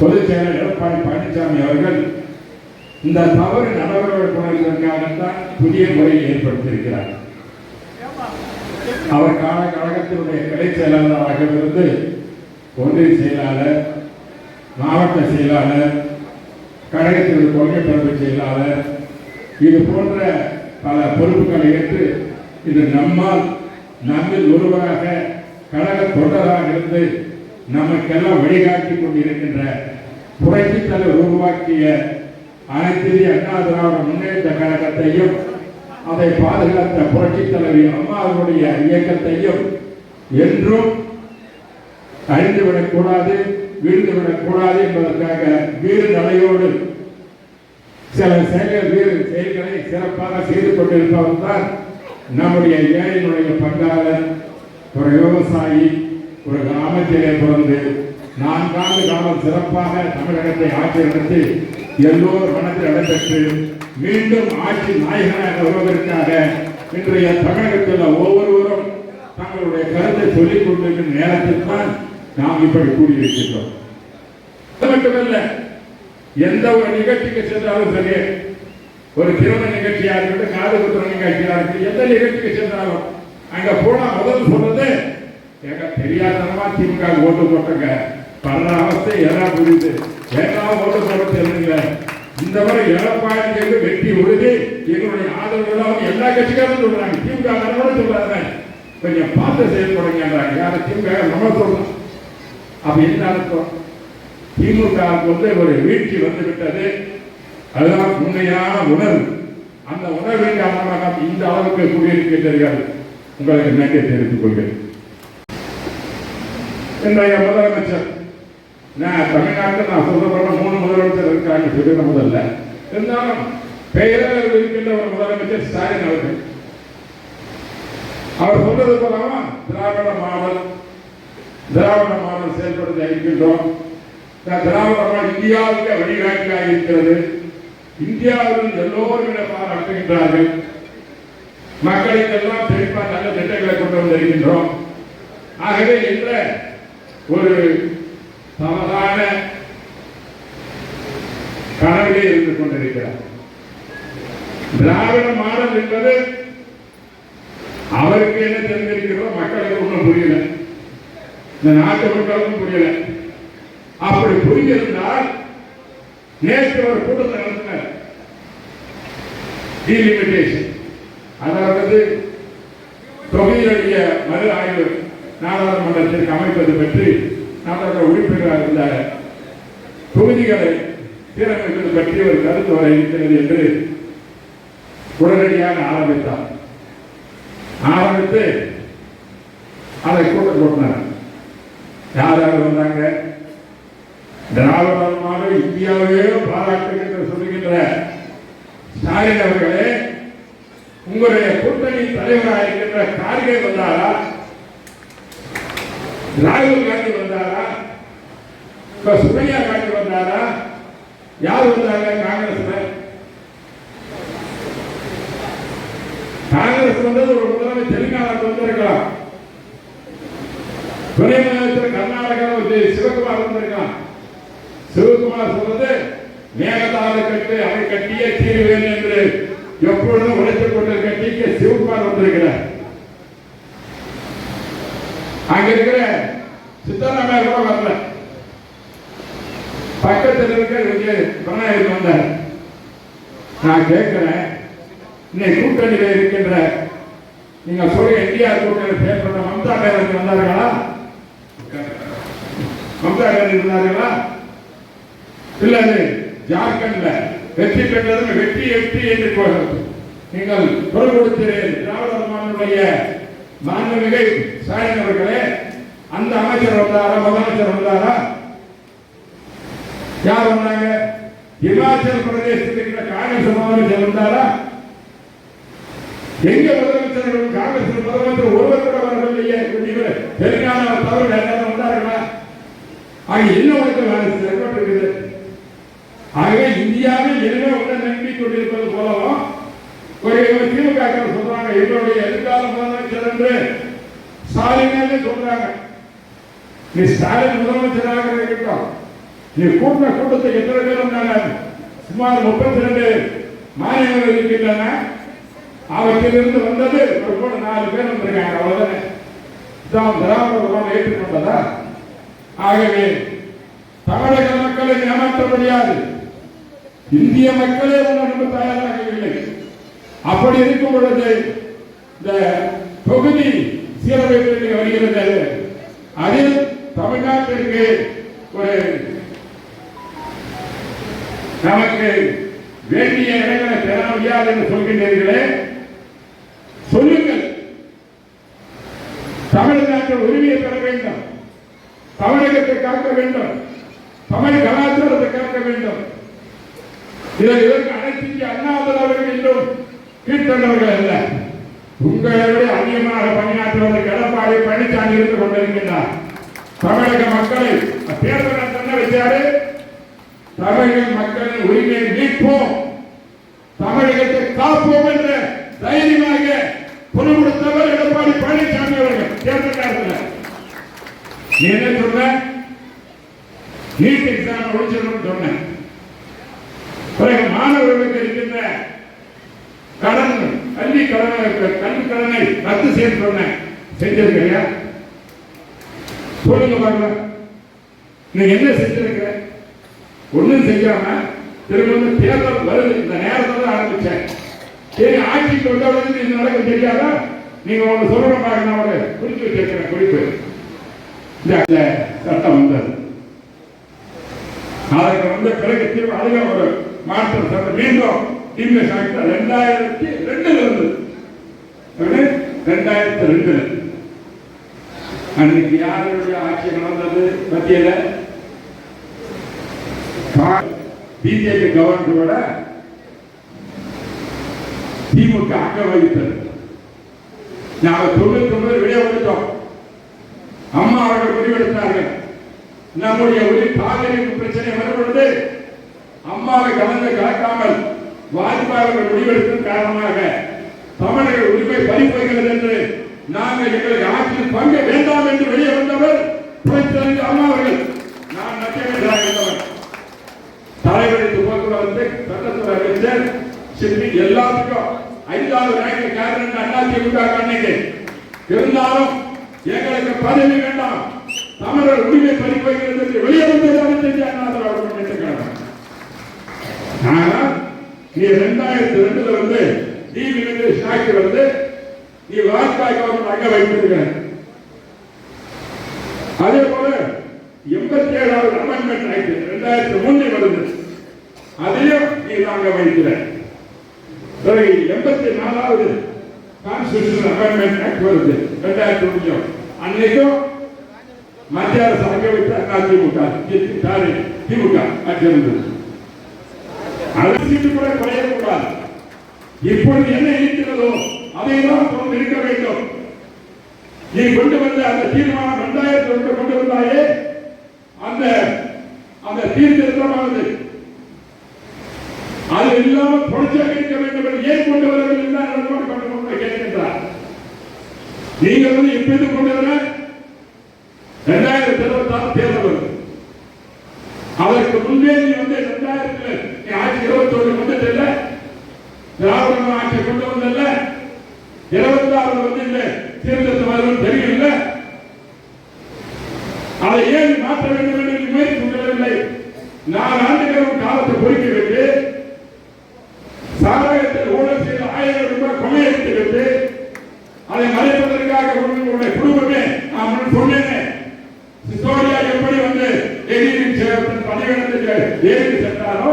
பொதுச் செயலர் எடப்பாடி பழனிசாமி அவர்கள் இந்த தவறு நடவடிக்கைக்காகத்தான் புதிய முறையை ஏற்படுத்தியிருக்கிறார். அவர் கால கழகத்தினுடைய கிளை செயலாளராக இருந்து ஒன்றிய செயலாளர் மாவட்ட செயலாளர் கழகத்தினுடைய கொள்கை பரப்பு செயலாளர் இது போன்ற பல பொறுப்புகளை ஏற்று இது நம்மால் நம்மில் ஒருவராக கழக தொண்டராக இருந்து நமக்கெல்லாம் வழிகாட்டி கொண்டிருக்கின்ற புரட்சித் உருவாக்கிய அனைத்து அண்ணா திராவிட முன்னேற்ற கழகத்தையும் அதை பாதுகாத்த புரட்சித் தலைவி அம்மாவுடைய இயக்கத்தையும் என்றும் அழிந்துவிடக்கூடாது வீழ்ந்துவிடக்கூடாது என்பதற்காக வீறு நடையோடு சில செயல்கள் வீறு செயல்களை சிறப்பாக செய்து கொண்டிருப்பவர் தான் நம்முடைய ஏழையினுடைய பங்காளர் ஒரு விவசாயி ஒரு கிராமத்திலே பிறந்து நான்காண்டு காலம் சிறப்பாக தமிழகத்தை ஆட்சி நடத்தி எல்லோர் மனத்தில் இடம்பெற்று மீண்டும் ஆட்சி நாயகனாக வருவதற்காக இன்றைய தமிழகத்தில் ஒவ்வொருவரும் தங்களுடைய கருத்தை சொல்லிக் கொண்டிருக்கும் நேரத்தில் தான் நாம் இப்படி கூடியிருக்கின்றோம். மட்டுமல்ல எந்த ஒரு நிகழ்ச்சிக்கு சென்றாலும் சரி ஒரு திருமண நிகழ்ச்சியாக இருக்கட்டும் காது குத்துற நிகழ்ச்சியாக இருக்கட்டும் எந்த நிகழ்ச்சிக்கு சென்றாலும் அங்க போனா முதல் சொல்றது தெரியாதனமா திமுக ஓட்டு போட்டங்க. பல அவஸ்தை எல்லாம் புரியுது. ஏதாவது ஓட்டு போட தெரியுங்க இந்த முறை எடப்பாடிக்கு வெற்றி உறுதி எங்களுடைய ஆதரவு எல்லா கட்சிக்காரும் சொல்றாங்க. திமுக கூட சொல்றாங்க. கொஞ்சம் பார்த்து செயல்படுங்கன்றாங்க. யாரும் திமுக நம்ம சொல்றோம் அப்ப என்ன அர்த்தம்? திமுக வந்து ஒரு வீழ்ச்சி வந்து விட்டது. அதுதான் உண்மையான உணர்வு. அந்த உணர்வின் காரணமாக இந்த அளவுக்கு கூடியிருக்கிறீர்கள் உங்களுக்கு நன்றி தெரிவித்துக் கொள்கிறேன். இன்றைய முதலமைச்சர் நான் தமிழ்நாட்டில் நான் சொல்ல மூணு முதலமைச்சர் இருக்காங்க சொல்லிட முதல்ல. இருந்தாலும் பெயரில் இருக்கின்ற ஒரு முதலமைச்சர் ஸ்டாலின் அவர்கள். அவர் சொல்றது போலாமா திராவிட மாடல். திராவிட மாடல் செயல்படுத்த இருக்கின்றோம் திராவிட மாடல் இந்தியாவுக்கு வழிகாட்டியாக இருக்கிறது. இந்தியாவில் எல்லோரும் பாராட்டுகின்றார்கள். மக்களுக்கெல்லாம் பெருப்பா நல்ல திட்டங்களை கொண்டு வந்திருக்கின்றோம். ஆகவே என்ற ஒரு தவறான கனவிலே இருந்து கொண்டிருக்கிறார். திராவிட மாடல் என்பது அவருக்கு என்ன தெரிஞ்சிருக்கிறதோ மக்களுக்கு ஒன்றும் புரியல. இந்த நாட்டு மக்களுக்கும் புரியல. அப்படி புரிஞ்சிருந்தால் நேற்று ஒரு கூட்டத்தை நடத்தினார். டீலிமிட்டேஷன் அதாவது தொகையுடைய மறு ஆய்வு. நாடாளுமன்றத்திற்கு அமைப்பது பற்றி நாடாளுமன்ற உறுப்பினராக இருந்த தொகுதிகளை சீரமைப்பது பற்றி ஒரு கருத்து வர இருக்கிறது என்று உடனடியாக ஆரம்பித்தார். ஆரம்பித்து அதை கூட்டம் கூட்டினார். யார் யார் வந்தாங்க? திராவிடமாக இந்தியாவே பாராட்டுகின்ற சொல்லுகின்ற ஸ்டாலின் அவர்களே உங்களுடைய கூட்டணி தலைவராக இருக்கின்ற கார்கே வந்தாரா? ராகுல் காந்தி வந்தாரா? இப்ப சுமையா காந்தி வந்தாரா? யார் வந்தாங்க? காங்கிரஸ்ல. காங்கிரஸ் வந்தது ஒரு முதலமை தெலுங்கானாக்கு வந்திருக்கலாம். துணை முதலமைச்சர் கர்நாடகாவில் சிவகுமார் வந்திருக்கலாம். சிவகுமார் சொல்றது மேகதாத கட்டு அவை கட்டியே தீர்வேன் என்று எப்பொழுதும் உழைத்துக் கொண்டிருக்க டி கே சிவகுமார் வந்திருக்கிறார். அங்க இருக்கிற சித்தராமையா கூட வரல. பக்கத்தில் இருக்கிற விஜய் வந்தார். நான் கேட்கிறேன் இன்னைக்கு கூட்டணியில் இருக்கின்ற நீங்க சொல்ற என்டிஆர் கூட்டணி பேர் பண்ண மம்தா பேரரசு வந்தார்களா? மம்தா பேரரசு இருந்தார்களா இல்ல அது ஜார்க்கண்ட்ல வெற்றி பெற்றதும் வெற்றி வெற்றி என்று நீங்கள் குரல் கொடுத்தீர்கள் திராவிட மாநிலுடைய மாண்புமிகு ஸ்டாலின் அவர்களே அந்த அமைச்சர் வந்தாரா முதலமைச்சர் வந்தாரா? யார் வந்தாங்க? இமாச்சல் பிரதேசத்தில் இருக்கிற காங்கிரஸ் முதலமைச்சர் வந்தாரா? எங்க முதலமைச்சர்கள் காங்கிரஸ் முதலமைச்சர் ஒருவர் கூட வரவில்லையே தெலுங்கானா தவிர வேற யாராவது வந்தார்களா? ஆக என்ன உனக்கு வேலை ஏற்பட்டிருக்குது ஆகவே இந்தியாவில் எனவே உடன் நம்பி கொண்டிருப்பது போலவும் ஒரு திமுக சொல்றாங்க. என்னுடைய எதிர்கால முதலமைச்சர் என்று ஸ்டாலின் சொல்றாங்க. நீ ஸ்டாலின் முதலமைச்சராக இருக்கட்டும். நீ கூட்டின கூட்டத்தை எத்தனை பேரும் நான் சுமார் முப்பத்தி ரெண்டு மாநிலங்கள் இருக்கின்றன. அவற்றிலிருந்து வந்தது ஒரு கூட நாலு பேர் வந்திருக்காங்க. அவ்வளவுதானே? இதான் திராவிட உலகம் ஏற்றுக்கொண்டதா? ஆகவே தமிழக மக்களை ஏமாற்ற முடியாது. இந்திய மக்களே உணர்ந்து தயாராக இல்லை அப்படி இருக்கும் பொழுது இந்த தொகுதி சீரமைப்பிற்கு வருகிறது. அதில் தமிழ்நாட்டிற்கு ஒரு நமக்கு வேண்டிய இடங்களை பெற முடியாது என்று சொல்கின்றீர்களே. சொல்லுங்கள். தமிழ்நாட்டில் உரிமையை பெற வேண்டும். தமிழகத்தை காக்க வேண்டும். தமிழ் கலாச்சாரத்தை காக்க வேண்டும். இதை இதற்கு அனைத்து இந்திய அண்ணா திராவிடர்கள் என்றும் கீழ்த்தண்டவர்கள் அல்ல. உங்களோடு அதிகமாக பணியாற்றுவதற்கு எடப்பாடி பழனிசாமி இருந்து கொண்டிருக்கின்றார். தமிழக மக்களை தேர்தல் என்ன வச்சாரு தமிழக மக்களின் உரிமையை மீட்போம். தமிழகத்தை காப்போம் என்ற தைரியமாக புறமுடுத்தவர் எடப்பாடி பழனிசாமி அவர்கள். தேர்தல் காலத்தில் நீ என்ன சொன்ன? நீட் எக்ஸாம் ஒழிச்சிடணும்னு சொன்னேன் பிறகு மாணவர்களுக்கு இருக்கின்ற கடன் கல்வி கடனை கல்வி கடனை ரத்து செய்ய சொன்னேன். செஞ்சிருக்கிறியா சொல்லுங்க பாருங்க. நீங்க என்ன செஞ்சிருக்க? ஒண்ணும் செய்யாம திரும்ப தேர்தல் வருது. இந்த நேரத்தில் தான் ஆரம்பிச்சேன். சரி ஆட்சிக்கு வந்தவர்களுக்கு இது நடக்க தெரியாதா? நீங்க ஒன்று சொல்லணும் பாருங்க. நான் ஒரு குறிப்பு வச்சிருக்கிறேன். குறிப்பு. இந்த சட்டம் வந்தது. அதற்கு வந்த பிறகு திரும்ப அதுல ஒரு மாற்றம். சட்டம் மீண்டும் இந்த சட்டம் ரெண்டாயிரத்தி ரெண்டுல இருந்தது ரெண்டாயிரத்தி ரெண்டுல. அன்னைக்கு யாருடைய ஆட்சி நடந்தது மத்தியில பிஜேபி கவர்னரோட திமுக அங்க வகித்தது. நாங்க தொண்ணூத்தி ஒன்பது வெளியே வந்துட்டோம். அம்மா அவர்கள் முடிவெடுத்தார்கள். நம்முடைய உரி காவிரி பிரச்சனை வரும் அம்மாவை கலந்து கலக்காமல் வாஜ்பாய் அவர்கள் காரணமாக தமிழர்கள் உரிமை பறிப்போகிறது என்று நாங்கள் எங்களுக்கு ஆட்சியில் பங்க வேண்டாம் என்று வெளியே வந்தவர் அம்மா அவர்கள். நான் நச்சவேண்டாக இருந்தவர் தலைவருக்கு வந்து சட்டத்துறை அமைச்சர் சிற்பி எல்லாத்துக்கும் ஐந்தாவது ரேங்க் காரணம் அண்ணா திமுக அன்னைக்கு. இருந்தாலும் எங்களுக்கு பதவி வேண்டாம். தமிழர் உரிமை பறிப்போகிறது என்று வெளியே வந்ததாக செஞ்ச அண்ணா திராவிட முன்னேற்ற கழகம் ஆனால் நீ ரெண்டாயிரத்தி ரெண்டுல வந்து நீ வந்து வந்து நீ வாஜ்பாய் வந்து அங்க வைத்திருக்க அதே போல எண்பத்தி ஏழாவது அமெண்ட்மெண்ட் ஆக்ட் ரெண்டாயிரத்தி மூணில் வருது. அதையும் நீ அங்க வைக்கிற பிறகு எண்பத்தி நாலாவது கான்ஸ்டியூஷன் அமெண்ட்மெண்ட் ஆக்ட் வருது. ரெண்டாயிரத்தி ஒன்றியம் அன்னைக்கும் மத்திய அரசு அங்க வைத்த அதிமுக திமுக சாரி திமுக ஆட்சி இருந்தது கூட குறையக்கூடாது. இப்பொழுது என்ன இருக்கிறதோ அதைதான் தொடர்ந்து இருக்க வேண்டும். நீ கொண்டு வந்த அந்த தீர்மானம் ரெண்டாயிரத்தி ஒன்று கொண்டு வந்தாயே? அந்த அந்த தீர்த்திருத்தமானது அது இல்லாமல் தொடர்ச்சியாக இருக்க வேண்டும் என்று ஏன் கொண்டு வரவில்லை என்று நடமாடி கொண்டு கொண்டு கேட்கின்றார். நீங்கள் வந்து எப்போது கொண்டு வர? ரெண்டாயிரத்தி இருபத்தி ஆறு தேர்தல் அதற்கு முன்பே நீ வந்து ரெண்டாயிரத்தி நீ இருபத்தி ஒன்று திராவிட ஆட்சியை கொண்டு வந்தல்ல. இருபத்தி ஆறு வந்து இல்ல சீர்திருத்தம் வரும்னு தெரியல அதை ஏன் மாற்ற வேண்டும் என்று நீ முயற்சி கொள்ளவில்லை? நாலு ஆண்டுகளும் காலத்தை பொறுக்கி விட்டு சாதகத்தில் ஊழல் செய்த ஆயிரம் ரூபாய் கொள்ளையடித்து விட்டு அதை மறைப்பதற்காக உங்களுடைய குடும்பமே நான் சொன்னேன். சிசோடியா எப்படி வந்து எதிரின் சேர்த்தன் பணியிடத்துக்கு ஏறி சென்றாரோ